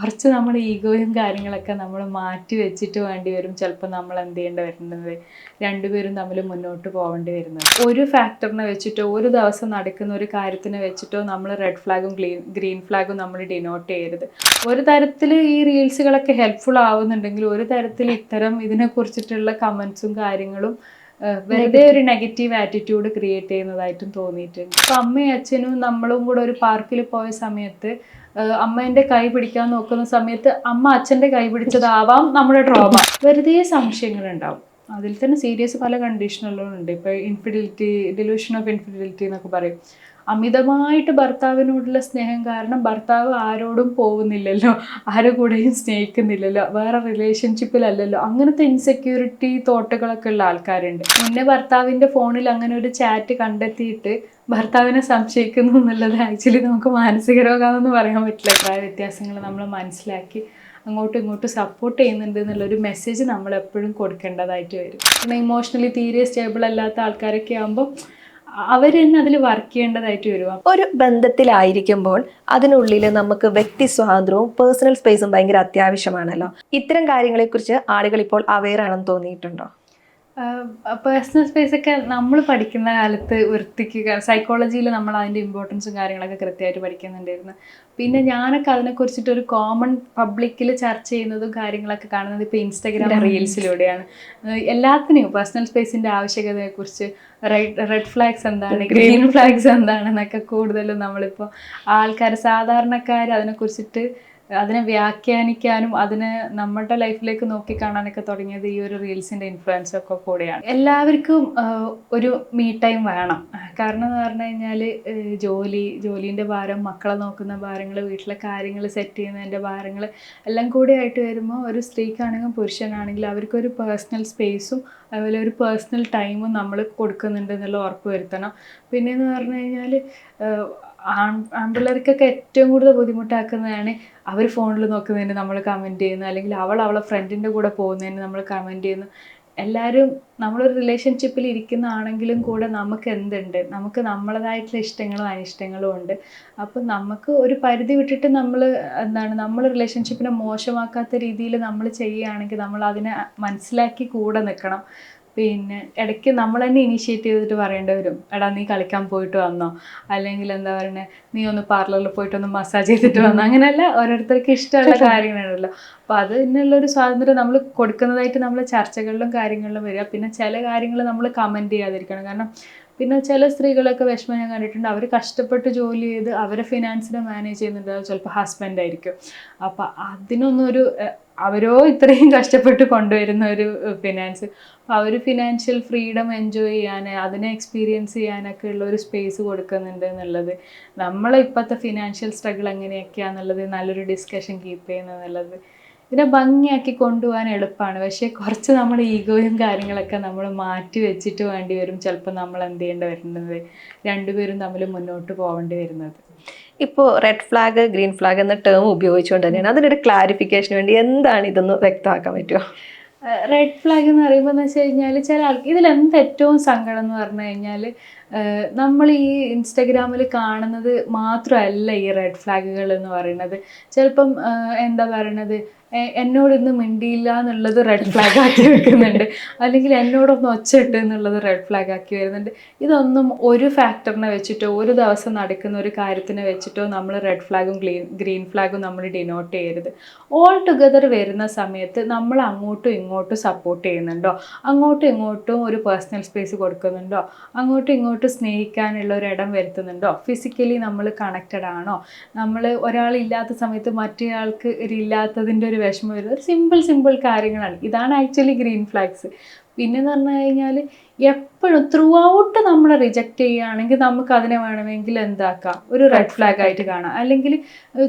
കുറച്ച് നമ്മുടെ ഈഗോയും കാര്യങ്ങളൊക്കെ നമ്മൾ മാറ്റി വെച്ചിട്ട് വേണ്ടി വരും. ചിലപ്പോൾ നമ്മൾ എന്ത് ചെയ്യേണ്ടി വരുന്നത്? രണ്ടുപേരും തമ്മിൽ മുന്നോട്ട് പോകേണ്ടി വരുന്നത്. ഒരു ഫാക്ടറിനെ വെച്ചിട്ടോ ഒരു ദിവസം നടക്കുന്ന ഒരു കാര്യത്തിനെ വെച്ചിട്ടോ നമ്മൾ റെഡ് ഫ്ലാഗും ഗ്രീൻ ഫ്ലാഗും നമ്മൾ ഡിനോട്ട് ചെയ്യരുത്. ഒരു തരത്തിൽ ഈ റീൽസുകളൊക്കെ ഹെൽപ്ഫുൾ ആവുന്നുണ്ടെങ്കിൽ ഒരു തരത്തിൽ ഇത്തരം ഇതിനെക്കുറിച്ചിട്ടുള്ള കമൻസും കാര്യങ്ങളും വെറുതെ ഒരു നെഗറ്റീവ് ആറ്റിറ്റ്യൂഡ് ക്രിയേറ്റ് ചെയ്യുന്നതായിട്ടും തോന്നിയിട്ടുണ്ട്. അപ്പം അമ്മയും അച്ഛനും നമ്മളും കൂടെ ഒരു പാർക്കിൽ പോയ സമയത്ത് അമ്മേന്റെ കൈ പിടിക്കാൻ നോക്കുന്ന സമയത്ത് അമ്മ അച്ഛന്റെ കൈ പിടിച്ചതാവാം നമ്മുടെ ട്രോമ വെറുതെ സംശയങ്ങൾ ഉണ്ടാവും അതിൽ തന്നെ സീരിയസ് പല കണ്ടീഷനുകളും ഉണ്ട് ഇപ്പൊ ഇൻഫിഡിലിറ്റി ഡിലൂഷൻ ഓഫ് ഇൻഫിഡിലിറ്റി എന്നൊക്കെ പറയും. അമിതമായിട്ട് ഭർത്താവിനോടുള്ള സ്നേഹം കാരണം ഭർത്താവ് ആരോടും പോകുന്നില്ലല്ലോ ആരുടെ കൂടെയും സ്നേഹിക്കുന്നില്ലല്ലോ വേറെ റിലേഷൻഷിപ്പിലല്ലല്ലോ അങ്ങനത്തെ ഇൻസെക്യൂരിറ്റി തോട്ടുകളൊക്കെ ഉള്ള ആൾക്കാരുണ്ട്. മുന്നേ ഭർത്താവിന്റെ ഫോണിൽ അങ്ങനെ ഒരു ചാറ്റ് കണ്ടെത്തിയിട്ട് ഭർത്താവിനെ സംശയിക്കുന്നു എന്നുള്ളത് ആക്ച്വലി നമുക്ക് മാനസിക രോഗമെന്ന് പറയാൻ പറ്റില്ല. പ്രായ വ്യത്യാസങ്ങൾ നമ്മൾ മനസ്സിലാക്കി അങ്ങോട്ടും ഇങ്ങോട്ടും സപ്പോർട്ട് ചെയ്യുന്നുണ്ട് എന്നുള്ളൊരു മെസ്സേജ് നമ്മൾ എപ്പോഴും കൊടുക്കേണ്ടതായിട്ട് വരും. പിന്നെ ഇമോഷണലി തീരെ സ്റ്റേബിൾ അല്ലാത്ത ആൾക്കാരൊക്കെ ആകുമ്പോൾ അവർ തന്നെ അതിൽ വർക്ക് ചെയ്യേണ്ടതായിട്ട് വരുക ഒരു ബന്ധത്തിലായിരിക്കുമ്പോൾ അതിനുള്ളിൽ നമുക്ക് വ്യക്തി സ്വാതന്ത്ര്യവും പേഴ്സണൽ സ്പേസും ഭയങ്കര അത്യാവശ്യമാണല്ലോ. ഇത്തരം കാര്യങ്ങളെക്കുറിച്ച് ആളുകൾ ഇപ്പോൾ അവെയർ ആണെന്ന് തോന്നിയിട്ടുണ്ടോ? പേഴ്സണൽ സ്പേസ് ഒക്കെ നമ്മൾ പഠിക്കുന്ന കാലത്ത് വൃത്തിക്ക് സൈക്കോളജിയിൽ നമ്മൾ അതിന്റെ ഇമ്പോർട്ടൻസും കാര്യങ്ങളൊക്കെ കൃത്യമായിട്ട് പഠിക്കുന്നുണ്ടായിരുന്നു. പിന്നെ ഞാനൊക്കെ അതിനെക്കുറിച്ചിട്ട് ഒരു കോമൺ പബ്ലിക്കിൽ ചർച്ച ചെയ്യുന്നതും കാര്യങ്ങളൊക്കെ കാണുന്നത് ഇപ്പോൾ ഇൻസ്റ്റാഗ്രാം റീൽസിലൂടെയാണ് എല്ലാത്തിനെയും പേഴ്സണൽ സ്പേസിന്റെ ആവശ്യകതയെക്കുറിച്ച് റെഡ് റെഡ് ഫ്ലാഗ്സ് എന്താണ് ഗ്രീൻ ഫ്ലാഗ്സ് എന്താണെന്നൊക്കെ കൂടുതലും നമ്മളിപ്പോൾ ആൾക്കാർ സാധാരണക്കാർ അതിനെക്കുറിച്ചിട്ട് അതിനെ വ്യാഖ്യാനിക്കാനും അതിന് നമ്മുടെ ലൈഫിലേക്ക് നോക്കി കാണാനൊക്കെ തുടങ്ങിയത് ഈ ഒരു റീൽസിന്റെ ഇൻഫ്ലുവൻസ് ഒക്കെ കൂടെയാണ്. എല്ലാവർക്കും ഒരു മീ ടൈം വേണം. കാരണം എന്ന് പറഞ്ഞു കഴിഞ്ഞാൽ ജോലി ജോലീന്റെ ഭാരം മക്കളെ നോക്കുന്ന ഭാരങ്ങൾ വീട്ടിലെ കാര്യങ്ങൾ സെറ്റ് ചെയ്യുന്നതിന്റെ ഭാരങ്ങൾ എല്ലാം കൂടി ആയിട്ട് വരുമ്പോൾ ഒരു സ്ത്രീക്കാണെങ്കിലും പുരുഷനാണെങ്കിലും അവർക്കൊരു പേഴ്സണൽ സ്പേസും അതുപോലെ ഒരു പേഴ്സണൽ ടൈമും നമ്മൾ കൊടുക്കുന്നുണ്ട് എന്നുള്ള ഉറപ്പ് വരുത്തണം. പിന്നെയെന്ന് പറഞ്ഞു കഴിഞ്ഞാൽ ആൺപിള്ളേർക്കൊക്കെ ഏറ്റവും കൂടുതൽ ബുദ്ധിമുട്ടാക്കുന്നതാണ് അവർ ഫോണിൽ നോക്കുന്നതിന് നമ്മൾ കമന്റ് ചെയ്യുന്നു. അല്ലെങ്കിൽ അവൾ അവളെ ഫ്രണ്ടിന്റെ കൂടെ പോകുന്നതിന് നമ്മൾ കമന്റ് ചെയ്യുന്നു. എല്ലാവരും നമ്മളൊരു റിലേഷൻഷിപ്പിൽ ഇരിക്കുന്നതാണെങ്കിലും കൂടെ നമുക്ക് എന്തുണ്ട്? നമുക്ക് നമ്മളതായിട്ടുള്ള ഇഷ്ടങ്ങളും അനിഷ്ടങ്ങളും ഉണ്ട്. അപ്പം നമുക്ക് ഒരു പരിധി വിട്ടിട്ട് നമ്മൾ എന്താണ് നമ്മൾ റിലേഷൻഷിപ്പിനെ മോശമാക്കാത്ത രീതിയിൽ നമ്മൾ ചെയ്യുകയാണെങ്കിൽ നമ്മൾ അതിനെ മനസ്സിലാക്കി കൂടെ നിൽക്കണം. പിന്നെ ഇടയ്ക്ക് നമ്മൾ തന്നെ ഇനീഷ്യേറ്റ് ചെയ്തിട്ട് പറയേണ്ടി വരും. എടാ നീ കളിക്കാൻ പോയിട്ട് വന്നോ? അല്ലെങ്കിൽ എന്താ പറയുന്നത് നീ ഒന്ന് പാർലറിൽ പോയിട്ട് ഒന്ന് മസാജ് ചെയ്തിട്ട് വന്നോ? അങ്ങനെയല്ല ഓരോരുത്തർക്ക് ഇഷ്ടമുള്ള കാര്യങ്ങളുണ്ടല്ലോ അപ്പോൾ അതിനുള്ളൊരു സ്വാതന്ത്ര്യം നമ്മൾ കൊടുക്കുന്നതായിട്ട് നമ്മൾ ചർച്ചകളിലും കാര്യങ്ങളിലും വരിക. പിന്നെ ചില കാര്യങ്ങൾ നമ്മൾ കമന്റ് ചെയ്യാതിരിക്കണം. കാരണം പിന്നെ ചില സ്ത്രീകളൊക്കെ വിഷമം ഞാൻ കണ്ടിട്ടുണ്ട്. അവർ കഷ്ടപ്പെട്ട് ജോലി ചെയ്ത് അവരെ ഫിനാൻസിനെ മാനേജ് ചെയ്യുന്നുണ്ട്. ചിലപ്പോൾ ഹസ്ബൻഡ് ആയിരിക്കും. അപ്പം അതിനൊന്നും ഒരു അവരോ ഇത്രയും കഷ്ടപ്പെട്ട് കൊണ്ടുവരുന്ന ഒരു ഫിനാൻസ് അവർ ഫിനാൻഷ്യൽ ഫ്രീഡം എൻജോയ് ചെയ്യാൻ അതിനെ എക്സ്പീരിയൻസ് ചെയ്യാനൊക്കെ ഉള്ള ഒരു സ്പേസ് കൊടുക്കുന്നുണ്ട് എന്നുള്ളത്. നമ്മളെ ഇപ്പോഴത്തെ ഫിനാൻഷ്യൽ സ്ട്രഗിൾ എങ്ങനെയൊക്കെയാണെന്നുള്ളത് നല്ലൊരു ഡിസ്കഷൻ കീപ്പ് ചെയ്യുന്നത് എന്നുള്ളത്. ഇതിനെ ഭംഗിയാക്കി കൊണ്ടുപോകാൻ എളുപ്പമാണ് പക്ഷേ കുറച്ച് നമ്മുടെ ഈഗോയും കാര്യങ്ങളൊക്കെ നമ്മൾ മാറ്റി വെച്ചിട്ട് വേണ്ടി വരും. ചിലപ്പോൾ നമ്മൾ എന്ത് ചെയ്യേണ്ടി വരുന്നത്? രണ്ടുപേരും തമ്മിൽ മുന്നോട്ട് പോകേണ്ടി വരുന്നത്. ഇപ്പോൾ റെഡ് ഫ്ലാഗ് ഗ്രീൻ ഫ്ലാഗ് എന്ന ടേം ഉപയോഗിച്ചുകൊണ്ട് തന്നെയാണ്. അതിനൊരു ക്ലാരിഫിക്കേഷന് വേണ്ടി എന്താണ് ഇതൊന്ന് വ്യക്തമാക്കാൻ പറ്റുമോ റെഡ് ഫ്ലാഗ് എന്ന് പറയുമ്പോൾ എന്ന് വെച്ച് കഴിഞ്ഞാൽ ചില ആൾക്ക് ഇതിൽ എന്ത് ഏറ്റവും സങ്കടം എന്ന് പറഞ്ഞു കഴിഞ്ഞാൽ നമ്മൾ ഈ ഇൻസ്റ്റഗ്രാമിൽ കാണുന്നത് മാത്രമല്ല ഈ റെഡ് ഫ്ലാഗുകൾ എന്ന് പറയുന്നത്. ചിലപ്പം എന്താ പറയണത്? എന്നോട് മിണ്ടിയില്ല എന്നുള്ളത് റെഡ് ഫ്ലാഗ് ആക്കി വെക്കുന്നുണ്ട്. അല്ലെങ്കിൽ എന്നോടൊന്ന് ഒച്ചയിട്ട് എന്നുള്ളത് റെഡ് ഫ്ലാഗ് ആക്കി വരുന്നുണ്ട്. ഇതൊന്നും ഒരു ഫാക്ടറിനെ വെച്ചിട്ടോ ഒരു ദിവസം നടക്കുന്ന ഒരു കാര്യത്തിനെ വെച്ചിട്ടോ നമ്മൾ റെഡ് ഫ്ലാഗും ഗ്രീൻ ഗ്രീൻ ഫ്ലാഗും നമ്മൾ ഡിനോട്ട് ചെയ്യരുത്. ഓൾ ടുഗദർ വരുന്ന സമയത്ത് നമ്മൾ അങ്ങോട്ടും ഇങ്ങോട്ടും സപ്പോർട്ട് ചെയ്യുന്നുണ്ടോ? അങ്ങോട്ടും ഇങ്ങോട്ടും ഒരു പേഴ്സണൽ സ്പേസ് കൊടുക്കുന്നുണ്ടോ? അങ്ങോട്ടും ഇങ്ങോട്ടും സ്നേഹിക്കാനുള്ള ഒരു ഇടം വരുത്തുന്നുണ്ടോ? ഫിസിക്കലി നമ്മൾ കണക്റ്റഡ് ആണോ? നമ്മൾ ഒരാളില്ലാത്ത സമയത്ത് മറ്റേയാൾക്ക് ഇല്ലാത്തതിന്റെ ഒരു വിഷമം വരുന്നത്. സിമ്പിൾ സിമ്പിൾ കാര്യങ്ങളാണ്. ഇതാണ് ആക്ച്വലി ഗ്രീൻ ഫ്ലാഗ്സ് പിന്നെ എന്ന് പറഞ്ഞു കഴിഞ്ഞാൽ എപ്പോഴും ത്രൂ ഔട്ട് നമ്മൾ റിജക്റ്റ് ചെയ്യുകയാണെങ്കിൽ നമുക്ക് അതിനെ വേണമെങ്കിൽ എന്താക്കാം? ഒരു റെഡ് ഫ്ലാഗ് ആയിട്ട് കാണാം. അല്ലെങ്കിൽ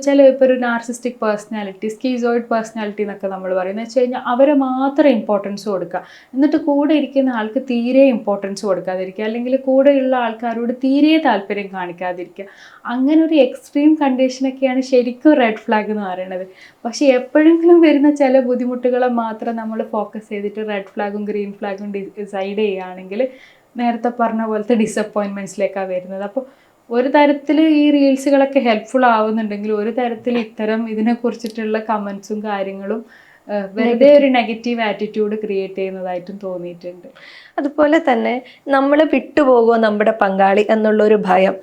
ചില ഇപ്പോൾ ഒരു നാർസിസ്റ്റിക് പേഴ്സണാലിറ്റി സ്കീസോയിഡ് പേഴ്സണാലിറ്റി എന്നൊക്കെ നമ്മൾ പറയുന്നത് വെച്ച് കഴിഞ്ഞാൽ അവരെ മാത്രം ഇമ്പോർട്ടൻസ് കൊടുക്കുക. എന്നിട്ട് കൂടെ ഇരിക്കുന്ന ആൾക്ക് തീരെ ഇമ്പോർട്ടൻസ് കൊടുക്കാതിരിക്കുക. അല്ലെങ്കിൽ കൂടെയുള്ള ആൾക്കാരോട് തീരെ താല്പര്യം കാണിക്കാതിരിക്കുക. അങ്ങനെ ഒരു എക്സ്ട്രീം കണ്ടീഷനൊക്കെയാണ് ശരിക്കും റെഡ് ഫ്ലാഗ് എന്ന് പറയുന്നത് പക്ഷേ എപ്പോഴെങ്കിലും വരുന്ന ചില ബുദ്ധിമുട്ടുകളെ മാത്രം നമ്മൾ ഫോക്കസ് ചെയ്തിട്ട് റെഡ് ഫ്ലാഗും ഗ്രീൻ ഫ്ലാഗും ഡിസൈഡ് ചെയ്യുകയാണെങ്കിൽ നേരത്തെ പറഞ്ഞ പോലത്തെ ഡിസപ്പോയിൻമെന്റ്സിലേക്കാണ് വരുന്നത്. അപ്പോൾ ഒരു തരത്തിൽ ഈ റീൽസുകളൊക്കെ ഹെൽപ്ഫുൾ ആവുന്നുണ്ടെങ്കിൽ ഒരു തരത്തിൽ ഇത്തരം ഇതിനെ കുറിച്ചിട്ടുള്ള കമൻസും കാര്യങ്ങളും വെറുതെ ഒരു നെഗറ്റീവ് ആറ്റിറ്റ്യൂഡ് ക്രിയേറ്റ് ചെയ്യുന്നതായിട്ടും തോന്നിയിട്ടുണ്ട്. അതുപോലെ തന്നെ നമ്മൾ വിട്ടുപോകുമോ നമ്മുടെ പങ്കാളി എന്നുള്ളൊരു ഭയം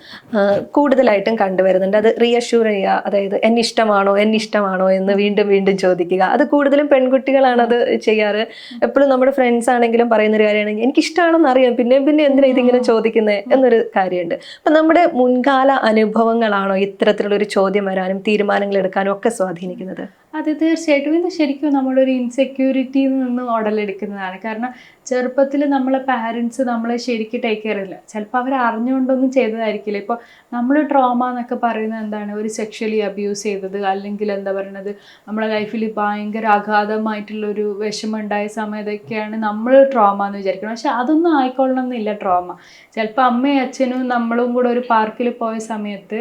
കൂടുതലായിട്ടും കണ്ടുവരുന്നുണ്ട്. അത് റീഅഷ്യൂർ ചെയ്യുക അതായത് എന്നെ ഇഷ്ടമാണോ എന്നെ ഇഷ്ടമാണോ എന്ന് വീണ്ടും വീണ്ടും ചോദിക്കുക. അത് കൂടുതലും പെൺകുട്ടികളാണ് അത് ചെയ്യാറ്. എപ്പോഴും നമ്മുടെ ഫ്രണ്ട്സ് ആണെങ്കിലും പറയുന്നൊരു കാര്യമാണെങ്കിൽ എനിക്കിഷ്ടമാണെന്ന് എനിക്ക് ഇഷ്ടമാണെന്ന് അറിയാം പിന്നെ പിന്നെ എന്തിനാ ഇതിങ്ങനെ ചോദിക്കുന്നത് എന്നൊരു കാര്യമുണ്ട്. അപ്പം നമ്മുടെ മുൻകാല അനുഭവങ്ങളാണോ ഇത്തരത്തിലുള്ളൊരു ചോദ്യം വരാനും തീരുമാനങ്ങൾ എടുക്കാനും ഒക്കെ സ്വാധീനിക്കുന്നത്? അത് തീർച്ചയായിട്ടും. ഇത് ശരിക്കും നമ്മളൊരു ഇൻസെക്യൂരിറ്റിയിൽ നിന്ന് ഉടലെടുക്കുന്നതാണ് കാരണം ചെറുപ്പത്തിൽ നമ്മളെ പാരൻസ് നമ്മളെ ശരിക്കും ടേക്ക് കെയർ ഇല്ല ചിലപ്പോൾ അവർ അറിഞ്ഞുകൊണ്ടൊന്നും ചെയ്തതായിരിക്കില്ല. ഇപ്പോൾ നമ്മൾ ട്രോമ എന്നൊക്കെ പറയുന്നത് എന്താണ്? ഒരു സെക്ഷലി അബ്യൂസ് ചെയ്തത് അല്ലെങ്കിൽ എന്താ പറയണത്? നമ്മളെ ലൈഫിൽ ഭയങ്കര അഗാധമായിട്ടുള്ളൊരു വിഷമം ഉണ്ടായ സമയത്തൊക്കെയാണ് നമ്മൾ ട്രോമ എന്ന് വിചാരിക്കുന്നത്. പക്ഷെ അതൊന്നും ആയിക്കൊള്ളണം എന്നില്ല ട്രോമ ചിലപ്പോൾ അമ്മയും അച്ഛനും നമ്മളും കൂടെ ഒരു പാർക്കിൽ പോയ സമയത്ത്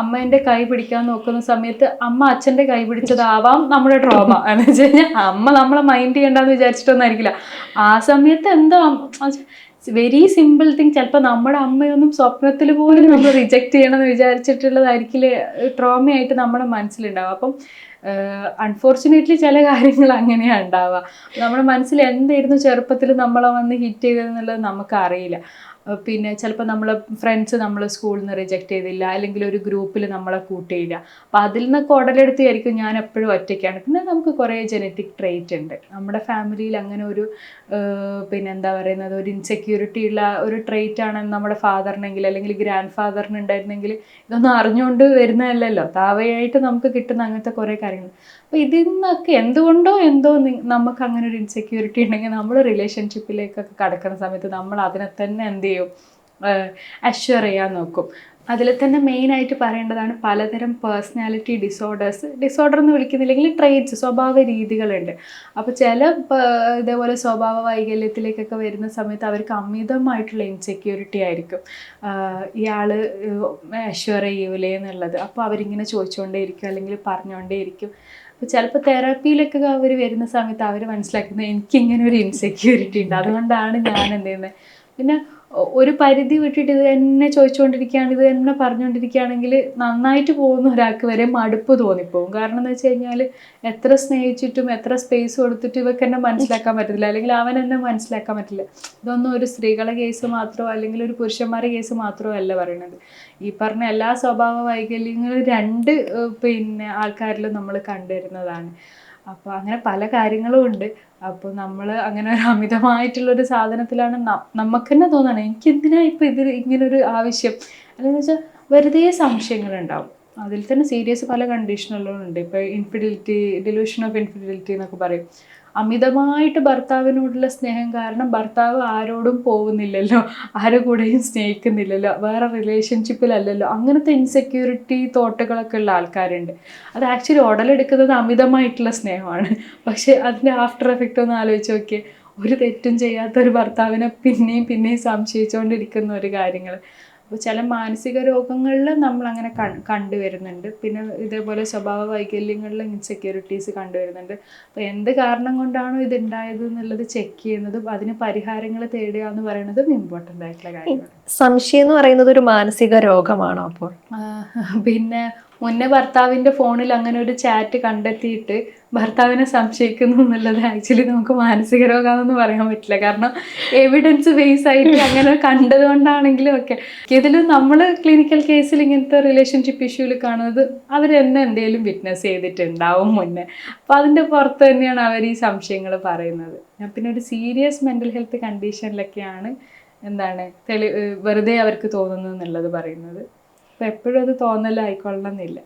അമ്മേന്റെ കൈ പിടിക്കാൻ നോക്കുന്ന സമയത്ത് അമ്മ അച്ഛന്റെ കൈ പിടിച്ചതാവാം നമ്മുടെ ട്രോമ എന്ന് വെച്ച് കഴിഞ്ഞാൽ അമ്മ നമ്മളെ മൈൻഡ് ചെയ്യണ്ടെന്ന് വിചാരിച്ചിട്ടൊന്നും ആയിരിക്കില്ല ആ സമയത്ത് എന്തോ വെരി സിമ്പിൾ തിങ് ചിലപ്പോൾ നമ്മുടെ അമ്മയൊന്നും സ്വപ്നത്തിൽ പോലും നമ്മൾ റിജക്റ്റ് ചെയ്യണമെന്ന് വിചാരിച്ചിട്ടുള്ളതായിരിക്കില്ല? ട്രോമയായിട്ട് നമ്മുടെ മനസ്സിലുണ്ടാവും അപ്പം അൺഫോർച്ചുനേറ്റ്ലി ചില കാര്യങ്ങൾ അങ്ങനെയാണ് ഉണ്ടാവുക. നമ്മുടെ മനസ്സിൽ എന്തായിരുന്നു ചെറുപ്പത്തിൽ നമ്മളെ വന്ന് ഹിറ്റ് ചെയ്തതെന്നുള്ളത് നമുക്കറിയില്ല. പിന്നെ ചിലപ്പോൾ നമ്മളെ ഫ്രണ്ട്സ് നമ്മളെ സ്കൂളിൽ നിന്ന് റിജക്റ്റ് ചെയ്തില്ല അല്ലെങ്കിൽ ഒരു ഗ്രൂപ്പിൽ നമ്മളെ കൂട്ടിയില്ല. അപ്പം അതിൽ നിന്നൊക്കെ ഉടലെടുത്തായിരിക്കും ഞാൻ എപ്പോഴും ഒറ്റയ്ക്കാണ് പിന്നെ നമുക്ക് കുറേ ജനറ്റിക് ട്രേറ്റ് ഉണ്ട്. നമ്മുടെ ഫാമിലിയിൽ അങ്ങനെ ഒരു പിന്നെ എന്താ പറയുന്നത് ഒരു ഇൻസെക്യൂരിറ്റി ഉള്ള ഒരു ട്രേറ്റ് ആണ് നമ്മുടെ ഫാദറിനെങ്കിൽ അല്ലെങ്കിൽ ഗ്രാൻഡ് ഫാദറിന് ഉണ്ടായിരുന്നെങ്കിൽ ഇതൊന്നും അറിഞ്ഞുകൊണ്ട് വരുന്നതല്ലല്ലോ. താവയായിട്ട് നമുക്ക് കിട്ടുന്ന അങ്ങനത്തെ കുറേ കാര്യങ്ങൾ. അപ്പോൾ ഇതിൽ നിന്നൊക്കെ എന്തുകൊണ്ടോ എന്തോ നമുക്ക് അങ്ങനെ ഒരു ഇൻസെക്യൂരിറ്റി ഉണ്ടെങ്കിൽ നമ്മൾ റിലേഷൻഷിപ്പിലേക്കൊക്കെ കടക്കുന്ന സമയത്ത് നമ്മൾ അതിനെ തന്നെ എന്ത് ചെയ്യും? അഷ്വർ ചെയ്യാൻ നോക്കും. അതിൽ തന്നെ മെയിൻ ആയിട്ട് പറയേണ്ടതാണ് പലതരം പേഴ്സണാലിറ്റി ഡിസോർഡേഴ്സ് ഡിസോർഡർ എന്ന് വിളിക്കുന്നില്ലെങ്കിൽ ട്രേറ്റ്സ് സ്വഭാവ രീതികളുണ്ട്. അപ്പോൾ ചില ഇതേപോലെ സ്വഭാവ വൈകല്യത്തിലേക്കൊക്കെ വരുന്ന സമയത്ത് അവർക്ക് അമിതമായിട്ടുള്ള ഇൻസെക്യൂരിറ്റി ആയിരിക്കും. ഇയാൾ അഷ്വർ ചെയ്യൂലേ എന്നുള്ളത്. അപ്പോൾ അവരിങ്ങനെ ചോദിച്ചുകൊണ്ടേയിരിക്കും അല്ലെങ്കിൽ പറഞ്ഞുകൊണ്ടേയിരിക്കും. അപ്പോൾ ചിലപ്പോൾ തെറാപ്പിയിലൊക്കെ അവർ വരുന്ന സമയത്ത് അവർ മനസ്സിലാക്കുന്നത് എനിക്ക് ഇങ്ങനെ ഒരു ഇൻസെക്യൂരിറ്റി ഉണ്ട്. അതുകൊണ്ടാണ് ഞാൻ എന്ത് ചെയ്യുന്നത് പിന്നെ ഒരു പരിധി വിട്ടിട്ട് ഇത് തന്നെ ചോദിച്ചുകൊണ്ടിരിക്കുകയാണ് ഇത് തന്നെ പറഞ്ഞുകൊണ്ടിരിക്കുകയാണെങ്കിൽ നന്നായിട്ട് പോകുന്ന ഒരാൾക്ക് വരെ മടുപ്പ് തോന്നിപ്പോകും കാരണം എന്ന് വെച്ച് കഴിഞ്ഞാൽ എത്ര സ്നേഹിച്ചിട്ടും എത്ര സ്പേസ് കൊടുത്തിട്ടും ഇവർക്ക് എന്നെ മനസ്സിലാക്കാൻ പറ്റത്തില്ല. അല്ലെങ്കിൽ അവൻ എന്നെ മനസ്സിലാക്കാൻ പറ്റില്ല. ഇതൊന്നും ഒരു സ്ത്രീകളെ കേസ് മാത്രമോ അല്ലെങ്കിൽ ഒരു പുരുഷന്മാരുടെ കേസ് മാത്രമോ അല്ല പറയുന്നത് ഈ പറഞ്ഞ എല്ലാ സ്വഭാവ വൈകല്യങ്ങളും രണ്ട് പിന്നെ ആൾക്കാരിലും നമ്മൾ കണ്ടുവരുന്നതാണ്. അപ്പോൾ അങ്ങനെ പല കാര്യങ്ങളും ഉണ്ട്. അപ്പോൾ നമ്മൾ അങ്ങനെ ഒരു അമിതമായിട്ടുള്ളൊരു സാധനത്തിലാണ് നമുക്ക് തന്നെ തോന്നണം. എനിക്ക് എന്തിനാ ഇപ്പോൾ ഇതിൽ ഇങ്ങനൊരു ആവശ്യം? അല്ലെന്ന് വെച്ചാൽ വെറുതെ സംശയങ്ങളുണ്ടാവും. അതിൽ തന്നെ സീരിയസ് പല കണ്ടീഷനുകളും ഉണ്ട് ഇപ്പോൾ ഇൻഫിഡിലിറ്റി ഡിലൂഷൻ ഓഫ് ഇൻഫിഡിലിറ്റി എന്നൊക്കെ പറയും. അമിതമായിട്ട് ഭർത്താവിനോടുള്ള സ്നേഹം കാരണം ഭർത്താവ് ആരോടും പോകുന്നില്ലല്ലോ ആരെ കൂടെയും സ്നേഹിക്കുന്നില്ലല്ലോ. വേറെ റിലേഷൻഷിപ്പിലല്ലല്ലോ അങ്ങനത്തെ ഇൻസെക്യൂരിറ്റി തോട്ടുകളൊക്കെ ഉള്ള ആൾക്കാരുണ്ട്. അത് ആക്ച്വലി ഉടലെടുക്കുന്നത് അമിതമായിട്ടുള്ള സ്നേഹമാണ്. പക്ഷേ അതിന്റെ ആഫ്റ്റർ എഫക്റ്റ് ഒന്ന് ആലോചിച്ച് നോക്കിയേ. ഒരു തെറ്റും ചെയ്യാത്ത ഒരു ഭർത്താവിനെ പിന്നെയും പിന്നെയും സംശയിച്ചുകൊണ്ടിരിക്കുന്ന ഒരു കാര്യങ്ങൾ അപ്പോൾ ചില മാനസിക രോഗങ്ങളിൽ നമ്മൾ അങ്ങനെ കണ്ടുവരുന്നുണ്ട്. പിന്നെ ഇതേപോലെ സ്വഭാവ വൈകല്യങ്ങളിൽ ഇൻസെക്യൂരിറ്റീസ് കണ്ടുവരുന്നുണ്ട്. അപ്പോൾ എന്ത് കാരണം കൊണ്ടാണോ ഇത് ഉണ്ടായത് എന്നുള്ളത് ചെക്ക് ചെയ്യുന്നതും അതിന് പരിഹാരങ്ങൾ തേടുക എന്ന് പറയുന്നതും ഇമ്പോർട്ടന്റ് ആയിട്ടുള്ള കാര്യമാണ് സംശയം എന്ന് പറയുന്നത് ഒരു മാനസിക രോഗമാണോ അപ്പോൾ? പിന്നെ മുന്നേ ഭർത്താവിന്റെ ഫോണിൽ അങ്ങനെ ഒരു ചാറ്റ് കണ്ടെത്തിയിട്ട് ഭർത്താവിനെ സംശയിക്കുന്നു എന്നുള്ളത് ആക്ച്വലി നമുക്ക് മാനസിക രോഗമാണെന്ന് പറയാൻ പറ്റില്ല. കാരണം എവിഡൻസ് ബേസ് ആയിട്ട് അങ്ങനെ കണ്ടത് കൊണ്ടാണെങ്കിലും ഒക്കെ ഇതിൽ നമ്മൾ ക്ലിനിക്കൽ കേസിൽ ഇങ്ങനത്തെ റിലേഷൻഷിപ്പ് ഇഷ്യൂവിൽ കാണുന്നത് അവർ തന്നെ എന്തെങ്കിലും വിറ്റ്നസ് ചെയ്തിട്ടുണ്ടാവും മുന്നേ. അപ്പോൾ അതിന്റെ പുറത്ത് തന്നെയാണ് അവർ ഈ സംശയങ്ങൾ പറയുന്നത്. ഞാൻ പിന്നെ ഒരു സീരിയസ് മെന്റൽ ഹെൽത്ത് കണ്ടീഷനിലൊക്കെയാണ് എന്താണ് തെളി വെറുതെ അവർക്ക് തോന്നുന്നു എന്നുള്ളത് പറയുന്നത്. അപ്പോൾ എപ്പോഴും അത് തോന്നലായിക്കൊള്ളണം എന്നില്ല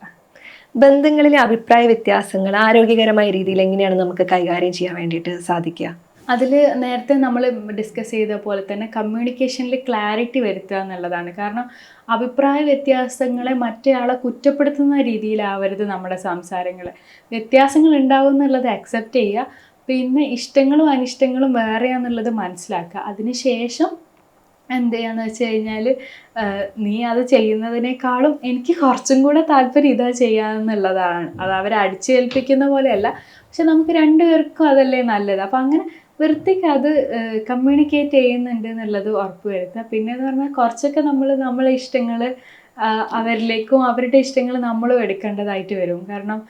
ബന്ധങ്ങളിലെ അഭിപ്രായ വ്യത്യാസങ്ങൾ ആരോഗ്യകരമായ രീതിയിൽ എങ്ങനെയാണ് നമുക്ക് കൈകാര്യം ചെയ്യാൻ വേണ്ടിയിട്ട് സാധിക്കുക? അതിൽ നേരത്തെ നമ്മൾ ഡിസ്കസ് ചെയ്ത പോലെ തന്നെ കമ്മ്യൂണിക്കേഷനിൽ ക്ലാരിറ്റി വരുത്തുക എന്നുള്ളതാണ്. കാരണം അഭിപ്രായ വ്യത്യാസങ്ങളെ മറ്റേയാളെ കുറ്റപ്പെടുത്തുന്ന രീതിയിലാവരുത് നമ്മുടെ സംസാരങ്ങൾ വ്യത്യാസങ്ങൾ ഉണ്ടാവും എന്നുള്ളത് അക്സെപ്റ്റ് ചെയ്യുക. പിന്നെ ഇഷ്ടങ്ങളും അനിഷ്ടങ്ങളും വേറെയാന്നുള്ളത് മനസ്സിലാക്കുക. അതിനുശേഷം എന്ത് വെച്ച് കഴിഞ്ഞാൽ നീ അത് ചെയ്യുന്നതിനേക്കാളും എനിക്ക് കുറച്ചും കൂടെ താല്പര്യം ഇതാ ചെയ്യാന്നുള്ളതാണ്. അത് അവരെ അടിച്ചേൽപ്പിക്കുന്ന പോലെയല്ല. പക്ഷെ നമുക്ക് രണ്ടുപേർക്കും അതല്ലേ നല്ലത്. അപ്പം അങ്ങനെ വൃത്തിക്ക് അത് കമ്മ്യൂണിക്കേറ്റ് ചെയ്യുന്നുണ്ട് എന്നുള്ളത് ഉറപ്പ് വരുത്തുക. പിന്നെ എന്ന് പറഞ്ഞാൽ കുറച്ചൊക്കെ നമ്മൾ നമ്മളെ ഇഷ്ടങ്ങൾ അവരിലേക്കും അവരുടെ ഇഷ്ടങ്ങൾ നമ്മളും എടുക്കേണ്ടതായിട്ട് വരും. കാരണം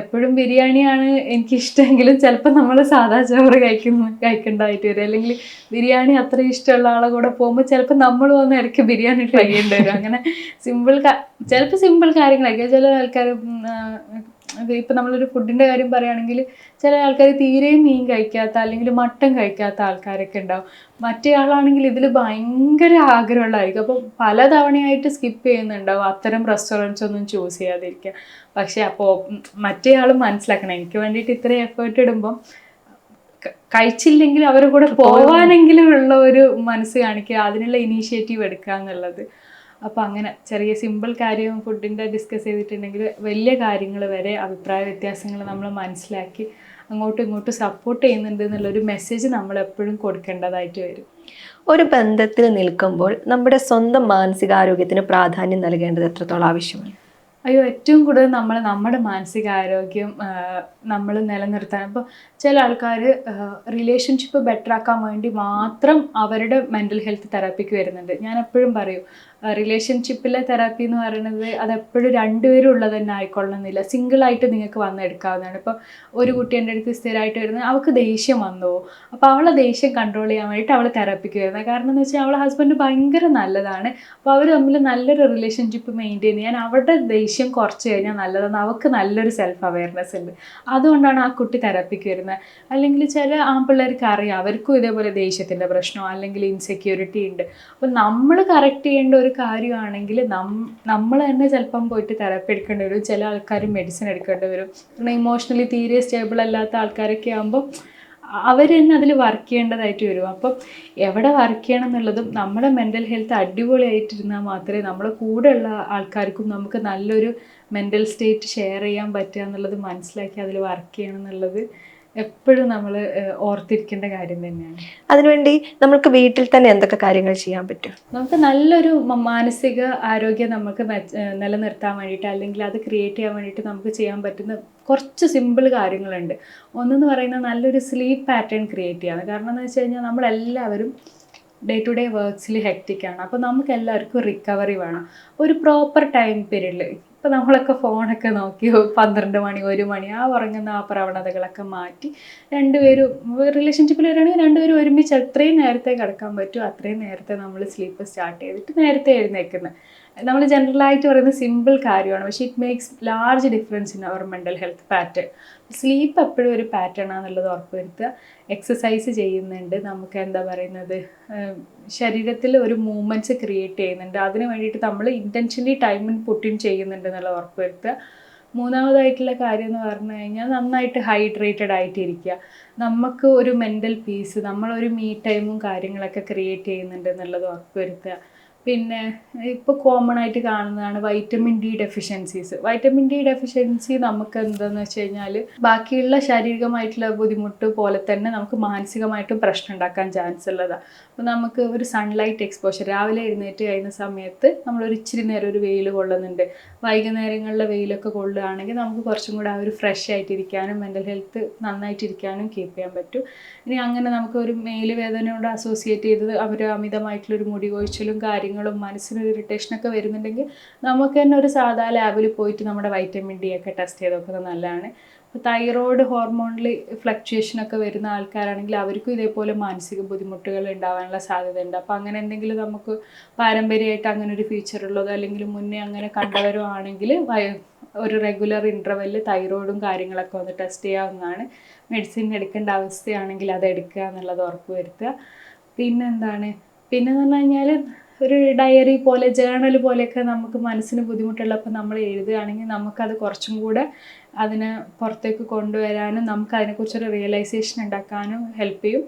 എപ്പോഴും ബിരിയാണിയാണ് എനിക്കിഷ്ടമെങ്കിലും ചിലപ്പോൾ നമ്മൾ സാധാ ചോറ് കഴിക്കുന്ന കഴിക്കേണ്ടതായിട്ട് വരും. അല്ലെങ്കിൽ ബിരിയാണി അത്ര ഇഷ്ടമുള്ള ആളെ കൂടെ പോകുമ്പോൾ ചിലപ്പോൾ നമ്മൾ വന്ന് ഇടയ്ക്ക് ബിരിയാണി ട്രൈ വരും. അങ്ങനെ സിമ്പിൾ ചിലപ്പോൾ സിമ്പിൾ കാര്യങ്ങളൊക്കെ ചില ആൾക്കാർ ഇപ്പം നമ്മളൊരു ഫുഡിന്റെ കാര്യം പറയുകയാണെങ്കിൽ ചില ആൾക്കാർ തീരെയും മീൻ കഴിക്കാത്ത അല്ലെങ്കിൽ മട്ടൻ കഴിക്കാത്ത ആൾക്കാരൊക്കെ ഉണ്ടാവും. മറ്റേ ആളാണെങ്കിൽ ഇതിൽ ഭയങ്കര ആഗ്രഹമുള്ളതായിരിക്കും. അപ്പം പലതവണയായിട്ട് സ്കിപ്പ് ചെയ്യുന്നുണ്ടാവും. അത്തരം റെസ്റ്റോറന്റ്സ് ഒന്നും ചൂസ് ചെയ്യാതിരിക്കുക പക്ഷേ അപ്പോൾ മറ്റേ ആൾ മനസ്സിലാക്കണം. എനിക്ക് വേണ്ടിയിട്ട് ഇത്രയും എഫേർട്ട് ഇടുമ്പം കഴിച്ചില്ലെങ്കിൽ അവരുടെ കൂടെ പോവാനെങ്കിലും ഉള്ള ഒരു മനസ്സ് കാണിക്കുക അതിനുള്ള ഇനീഷ്യേറ്റീവ് എടുക്കുക എന്നുള്ളത്. അപ്പോൾ അങ്ങനെ ചെറിയ സിമ്പിൾ കാര്യം ഫുഡിന്റെ ഡിസ്കസ് ചെയ്തിട്ടുണ്ടെങ്കിൽ വലിയ കാര്യങ്ങൾ വരെ അഭിപ്രായ വ്യത്യാസങ്ങൾ നമ്മൾ മനസ്സിലാക്കി അങ്ങോട്ടും ഇങ്ങോട്ടും സപ്പോർട്ട് ചെയ്യുന്നുണ്ട് എന്നുള്ളൊരു മെസ്സേജ് നമ്മൾ എപ്പോഴും കൊടുക്കേണ്ടതായിട്ട് വരും. ഒരു ബന്ധത്തിൽ നിൽക്കുമ്പോൾ നമ്മുടെ സ്വന്തം മാനസികാരോഗ്യത്തിന് പ്രാധാന്യം നൽകേണ്ടത് എത്രത്തോളം ആവശ്യമാണ്? അയ്യോ ഏറ്റവും കൂടുതൽ നമ്മൾ നമ്മുടെ മാനസികാരോഗ്യം നമ്മൾ നിലനിർത്താൻ. ഇപ്പോൾ ചില ആൾക്കാർ റിലേഷൻഷിപ്പ് ബെറ്റർ ആക്കാൻ വേണ്ടി മാത്രം അവരുടെ മെന്റൽ ഹെൽത്ത് തെറാപ്പിക്ക് വരുന്നുണ്ട്. ഞാൻ എപ്പോഴും പറയും റിലേഷൻഷിപ്പിലെ തെറാപ്പി എന്ന് പറയുന്നത് അതെപ്പോഴും രണ്ടുപേരും ഉള്ളത് തന്നെ ആയിക്കൊള്ളണമെന്നില്ല സിംഗിളായിട്ട് നിങ്ങൾക്ക് വന്നെടുക്കാവുന്നതാണ് ഇപ്പോൾ ഒരു കുട്ടി എന്റെ അടുത്ത് സ്ഥിരമായിട്ട് വരുന്നത് അവൾക്ക് ദേഷ്യം വന്നു. അപ്പോൾ അവളെ ദേഷ്യം കൺട്രോൾ ചെയ്യാൻ വേണ്ടിയിട്ട് അവൾ തെറാപ്പിക്ക് വരുന്നത്. കാരണം എന്ന് വെച്ചാൽ അവളെ ഹസ്ബൻഡ് ഭയങ്കര നല്ലതാണ്. അപ്പോൾ അവർ തമ്മിൽ നല്ലൊരു റിലേഷൻഷിപ്പ് മെയിന്റെയിൻ ചെയ്യാൻ അവരുടെ ദേഷ്യം കുറച്ച് കഴിഞ്ഞാൽ നല്ലതാണ്. അവൾക്ക് നല്ലൊരു സെൽഫ് അവയർനെസ് ഉണ്ട്. അതുകൊണ്ടാണ് ആ കുട്ടി തെറാപ്പിക്ക് വരുന്നത്. അല്ലെങ്കിൽ ചില ആൺപിള്ളേർക്ക് അറിയാം അവർക്കും ഇതേപോലെ ദേഷ്യത്തിന്റെ പ്രശ്നമോ അല്ലെങ്കിൽ ഇൻസെക്യൂരിറ്റി ഉണ്ട്. അപ്പം നമ്മൾ കറക്റ്റ് ചെയ്യേണ്ട ഒരു കാര്യമാണെങ്കിൽ നം നമ്മൾ തന്നെ ചിലപ്പം പോയിട്ട് തെറാപ്പി എടുക്കേണ്ടി വരും. ചില ആൾക്കാർ മെഡിസിൻ എടുക്കേണ്ടി വരും. കാരണം ഇമോഷണലി തീരെ സ്റ്റേബിൾ അല്ലാത്ത ആൾക്കാരൊക്കെ ആകുമ്പോൾ അവർ തന്നെ അതിൽ വർക്ക് ചെയ്യേണ്ടതായിട്ട് വരും. അപ്പം എവിടെ വർക്ക് ചെയ്യണം എന്നുള്ളതും നമ്മുടെ മെന്റൽ ഹെൽത്ത് അടിപൊളിയായിട്ടിരുന്നാൽ മാത്രമേ നമ്മുടെ കൂടെയുള്ള ആൾക്കാർക്കും നമുക്ക് നല്ലൊരു മെന്റൽ സ്റ്റേറ്റ് ഷെയർ ചെയ്യാൻ പറ്റുക എന്നുള്ളത് മനസ്സിലാക്കി അതിൽ വർക്ക് ചെയ്യണം എന്നുള്ളത് എപ്പോഴും നമ്മൾ ഓർത്തിരിക്കേണ്ട കാര്യം തന്നെയാണ്. അതിനുവേണ്ടി നമുക്ക് വീട്ടിൽ തന്നെ എന്തൊക്കെ കാര്യങ്ങൾ ചെയ്യാൻ പറ്റും? നമുക്ക് നല്ലൊരു മാനസിക ആരോഗ്യം നമുക്ക് നിലനിർത്താൻ വേണ്ടിയിട്ട് അല്ലെങ്കിൽ അത് ക്രിയേറ്റ് ചെയ്യാൻ വേണ്ടിയിട്ട് നമുക്ക് ചെയ്യാൻ പറ്റുന്ന കുറച്ച് സിമ്പിൾ കാര്യങ്ങളുണ്ട്. ഒന്നെന്ന് പറയുന്നത് നല്ലൊരു സ്ലീപ്പ് പാറ്റേൺ ക്രിയേറ്റ് ചെയ്യാണ്. കാരണം എന്ന് വെച്ച് കഴിഞ്ഞാൽ നമ്മളെല്ലാവരും ഡേ ടു ഡേ വർക്ക്സിൽ ഹെക്റ്റിക്കാണ് അപ്പോൾ നമുക്ക് എല്ലാവർക്കും റിക്കവറി വേണം. ഒരു പ്രോപ്പർ ടൈം പീരീഡിൽ ഇപ്പോൾ നമ്മളൊക്കെ ഫോണൊക്കെ നോക്കി പന്ത്രണ്ട് മണി ഒരു മണി ആ ഉറങ്ങുന്ന ആ പ്രവണതകളൊക്കെ മാറ്റി രണ്ടുപേരും റിലേഷൻഷിപ്പിൽ വരികയാണെങ്കിൽ രണ്ടുപേരും ഒരുമിച്ച് എത്രയും നേരത്തെ കിടക്കാൻ പറ്റുമോ അത്രയും നേരത്തെ നമ്മൾ സ്ലീപ്പ് സ്റ്റാർട്ട് ചെയ്തിട്ട് നേരത്തെ എഴുന്നേക്കുന്നത് നമ്മൾ ജനറൽ ആയിട്ട് പറയുന്ന സിമ്പിൾ കാര്യമാണ്. പക്ഷേ it makes large difference in our mental health pattern sleep എപ്പോഴും ഒരു പാറ്റേൺ ആണെന്നുള്ളത് ഉറപ്പുവരുത്തുക എക്സസൈസ് ചെയ്യുന്നുണ്ട്. നമുക്ക് എന്താ പറയുന്നത്? ശരീരത്തിൽ ഒരു മൂവ്മെന്റ്സ് ക്രിയേറ്റ് ചെയ്യുന്നുണ്ട്. അതിന് വേണ്ടിയിട്ട് നമ്മൾ ഇന്റൻഷനലി ടൈം പുട്ടിൻ ചെയ്യുന്നുണ്ട് എന്നുള്ളത് ഉറപ്പുവരുത്തുക മൂന്നാമതായിട്ടുള്ള കാര്യം എന്ന് പറഞ്ഞു കഴിഞ്ഞാൽ നന്നായിട്ട് ഹൈഡ്രേറ്റഡ് ആയിട്ടിരിക്കുക. നമുക്ക് ഒരു മെന്റൽ പീസ് നമ്മളൊരു മീ ടൈമും കാര്യങ്ങളൊക്കെ ക്രിയേറ്റ് ചെയ്യുന്നുണ്ട് എന്നുള്ളത് ഉറപ്പുവരുത്തുക പിന്നെ ഇപ്പോൾ കോമൺ ആയിട്ട് കാണുന്നതാണ് vitamin D deficiencies vitamin D deficiency നമുക്ക് എന്താണെന്ന് വെച്ച് കഴിഞ്ഞാൽ ബാക്കിയുള്ള ശാരീരികമായിട്ടുള്ള ബുദ്ധിമുട്ട് പോലെ തന്നെ നമുക്ക് മാനസികമായിട്ടും പ്രശ്നം ഉണ്ടാക്കാൻ ചാൻസ് ഉള്ളതാണ് അപ്പോൾ നമുക്ക് ഒരു സൺലൈറ്റ് എക്സ്പോഷർ രാവിലെ എഴുന്നേറ്റ് കഴിയുന്ന സമയത്ത് നമ്മൾ ഒരു ഇച്ചിരി നേരം ഒരു വെയിൽ കൊള്ളുന്നുണ്ട്. വൈകുന്നേരങ്ങളിലെ വെയിലൊക്കെ കൊള്ളുകയാണെങ്കിൽ നമുക്ക് കുറച്ചും കൂടെ ആ ഒരു ഫ്രഷ് ആയിട്ടിരിക്കാനും മെന്റൽ ഹെൽത്ത് നന്നായിട്ടിരിക്കാനും കീപ്പ് ചെയ്യാൻ പറ്റും. ഇനി അങ്ങനെ നമുക്ക് ഒരു മേൽ വേദനയോട് അസോസിയേറ്റ് ചെയ്തത് അവർ അമിതമായിട്ടുള്ളൊരു മുടി കൊഴിച്ചിലും കാര്യങ്ങളും മനസ്സിനൊരു ഇറിറ്റേഷനൊക്കെ വരുന്നുണ്ടെങ്കിൽ നമുക്ക് തന്നെ ഒരു സാധാ ലാബിൽ പോയിട്ട് നമ്മുടെ വൈറ്റമിൻ ഡി ഒക്കെ ടെസ്റ്റ് ചെയ്തൊക്കെ നല്ലതാണ്. തൈറോയ്ഡ് ഹോർമോണിൽ ഫ്ലക്ച്വേഷൻ ഒക്കെ വരുന്ന ആൾക്കാരാണെങ്കിൽ അവർക്കും ഇതേപോലെ മാനസിക ബുദ്ധിമുട്ടുകൾ ഉണ്ടാവാനുള്ള സാധ്യതയുണ്ട്. അപ്പോൾ അങ്ങനെ എന്തെങ്കിലും നമുക്ക് പാരമ്പര്യമായിട്ട് അങ്ങനെ ഒരു ഫീച്ചർ ഉള്ളതോ അല്ലെങ്കിൽ മുന്നേ അങ്ങനെ കണ്ടവരോ ആണെങ്കിൽ ഒരു റെഗുലർ ഇന്റർവെല്ലിൽ തൈറോയ്ഡും കാര്യങ്ങളൊക്കെ ഒന്ന് ടെസ്റ്റ് ചെയ്യാവുന്നതാണ്. മെഡിസിൻ എടുക്കേണ്ട അവസ്ഥയാണെങ്കിൽ അത് എടുക്കുക എന്നുള്ളത് ഉറപ്പ് വരുത്തുക. പിന്നെന്താണ്? പിന്നെ എന്ന് പറഞ്ഞു കഴിഞ്ഞാൽ ഒരു ഡയറി പോലെ ജേണൽ പോലെയൊക്കെ നമുക്ക് മനസ്സിന് ബുദ്ധിമുട്ടുള്ളപ്പോൾ നമ്മൾ എഴുതുകയാണെങ്കിൽ നമുക്കത് കുറച്ചും കൂടെ അതിനെ പുറത്തേക്ക് കൊണ്ടുവരാനും നമുക്ക് അതിനെക്കുറിച്ചൊരു റിയലൈസേഷൻ ഉണ്ടാക്കാനും ഹെൽപ്പ് ചെയ്യും.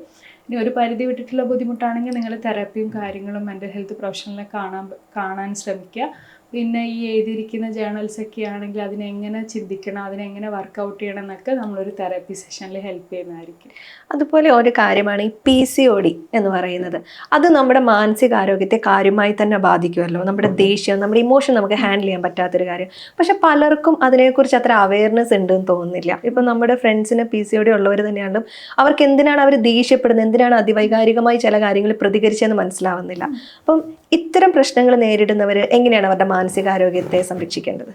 ഇനി ഒരു പരിധി വിട്ടിട്ടുള്ള ബുദ്ധിമുട്ടാണെങ്കിൽ നിങ്ങൾ തെറാപ്പിയും കാര്യങ്ങളും മെന്റൽ ഹെൽത്ത് പ്രൊഫഷണലിനെ കാണാൻ കാണാൻ ശ്രമിക്കുക. പിന്നെ ഈ എഴുതിയിരിക്കുന്ന ജേണൽസ് ഒക്കെ ആണെങ്കിൽ അതിനെങ്ങനെ ചിന്തിക്കണം അതിനെങ്ങനെ വർക്കൗട്ട് ചെയ്യണം എന്നൊക്കെ നമ്മളൊരു തെറാപ്പി സെഷനിൽ ഹെൽപ്പ് ചെയ്യുന്നതായിരിക്കും. അതുപോലെ ഒരു കാര്യമാണ് ഈ പി സി ഒ ഡി എന്ന് പറയുന്നത്. അത് നമ്മുടെ മാനസികാരോഗ്യത്തെ കാര്യമായി തന്നെ ബാധിക്കുമല്ലോ. നമ്മുടെ ദേഷ്യം നമ്മുടെ ഇമോഷൻ നമുക്ക് ഹാൻഡിൽ ചെയ്യാൻ പറ്റാത്തൊരു കാര്യം. പക്ഷെ പലർക്കും അതിനെക്കുറിച്ച് അത്ര അവയർനെസ് ഉണ്ടെന്ന് തോന്നുന്നില്ല. ഇപ്പം നമ്മുടെ ഫ്രണ്ട്സിന് പി സി ഒ ഡി ഉള്ളവർ തന്നെയാണ് അവർക്ക് എന്തിനാണ് അവർ ദേഷ്യപ്പെടുന്നത്? എന്തിനാണ് അതിവൈകാരികമായി ചില കാര്യങ്ങൾ പ്രതികരിച്ചതെന്ന് മനസ്സിലാവുന്നില്ല. അപ്പം ഇത്തരം പ്രശ്നങ്ങൾ നേരിടുന്നവർ എങ്ങനെയാണ് അവരുടെ മാനസികാരോഗ്യത്തെ സംരക്ഷിക്കേണ്ടത്.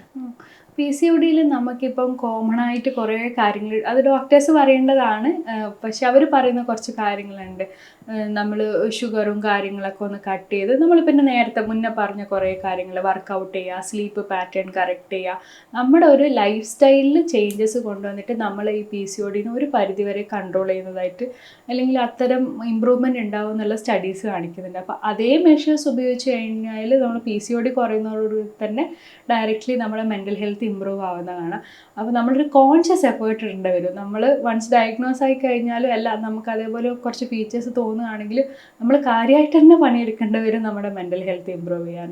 പി സി ഒ ഡിയിൽ നമുക്കിപ്പം കോമൺ ആയിട്ട് കുറേ കാര്യങ്ങൾ അത് ഡോക്ടേഴ്സ് പറയേണ്ടതാണ്. പക്ഷെ അവർ പറയുന്ന കുറച്ച് കാര്യങ്ങളുണ്ട്. നമ്മൾ ഷുഗറും കാര്യങ്ങളൊക്കെ ഒന്ന് കട്ട് ചെയ്ത് നമ്മൾ പിന്നെ നേരത്തെ മുന്നേ പറഞ്ഞ കുറേ കാര്യങ്ങൾ വർക്കൗട്ട് ചെയ്യുക സ്ലീപ്പ് പാറ്റേൺ കറക്റ്റ് ചെയ്യുക നമ്മുടെ ഒരു ലൈഫ് സ്റ്റൈലിൽ ചേഞ്ചസ് കൊണ്ടുവന്നിട്ട് നമ്മൾ ഈ പി സി ഒ ഡിനെ ഒരു പരിധിവരെ കൺട്രോൾ ചെയ്യുന്നതായിട്ട് അല്ലെങ്കിൽ അത്തരം ഇമ്പ്രൂവ്മെന്റ് ഉണ്ടാവും എന്നുള്ള സ്റ്റഡീസ് കാണിക്കുന്നുണ്ട്. അപ്പോൾ അതേ മെഷേഴ്സ് ഉപയോഗിച്ച് കഴിഞ്ഞാൽ നമ്മൾ പി സി ഒ ഡി കുറയുന്നതോടുകൂടി തന്നെ ഡയറക്റ്റ്ലി നമ്മുടെ മെന്റൽ ഹെൽത്ത് ഇമ്പ്രൂവ് ആവുന്ന കാണാം അപ്പോൾ നമ്മളൊരു കോൺഷ്യസ് എഫേർട്ട് ഇടേണ്ടി വരും. നമ്മൾ വൺസ് ഡയഗ്നോസ് ആയി കഴിഞ്ഞാലും അല്ല നമുക്ക് അതേപോലെ കുറച്ച് ഫീച്ചേഴ്സ് തോന്നുകയാണെങ്കിൽ നമ്മൾ കാര്യമായിട്ട് തന്നെ പണിയെടുക്കേണ്ടി വരും നമ്മുടെ മെന്റൽ ഹെൽത്ത് ഇമ്പ്രൂവ് ചെയ്യാൻ.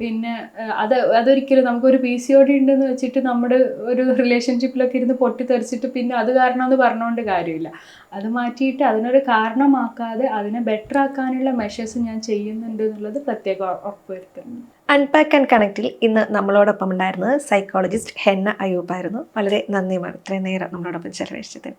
പിന്നെ അത് അതൊരിക്കലും നമുക്കൊരു പി സി ഒ ഡി ഉണ്ടെന്ന് വെച്ചിട്ട് നമ്മുടെ ഒരു റിലേഷൻഷിപ്പിലൊക്കെ ഇരുന്ന് പൊട്ടിത്തെറിച്ചിട്ട് പിന്നെ അത് കാരണം എന്ന് പറഞ്ഞുകൊണ്ട് കാര്യമില്ല. അത് മാറ്റിയിട്ട് അതിനൊരു കാരണമാക്കാതെ അതിനെ ബെറ്റർ ആക്കാനുള്ള മെഷേഴ്സ് ഞാൻ ചെയ്യുന്നുണ്ട് എന്നുള്ളത് പ്രത്യേകം ഉറപ്പുവരുത്തുന്നു. അൺപാക്ക് ആൻഡ് കണക്റ്റിൽ ഇന്ന് നമ്മളോടൊപ്പം ഉണ്ടായിരുന്നത് സൈക്കോളജിസ്റ്റ് ഹെന്ന അയ്യൂബായിരുന്നു. വളരെ നന്ദി മാം ഇത്രയും നേരം നമ്മളോടൊപ്പം ചെലവഴിച്ചതിന്.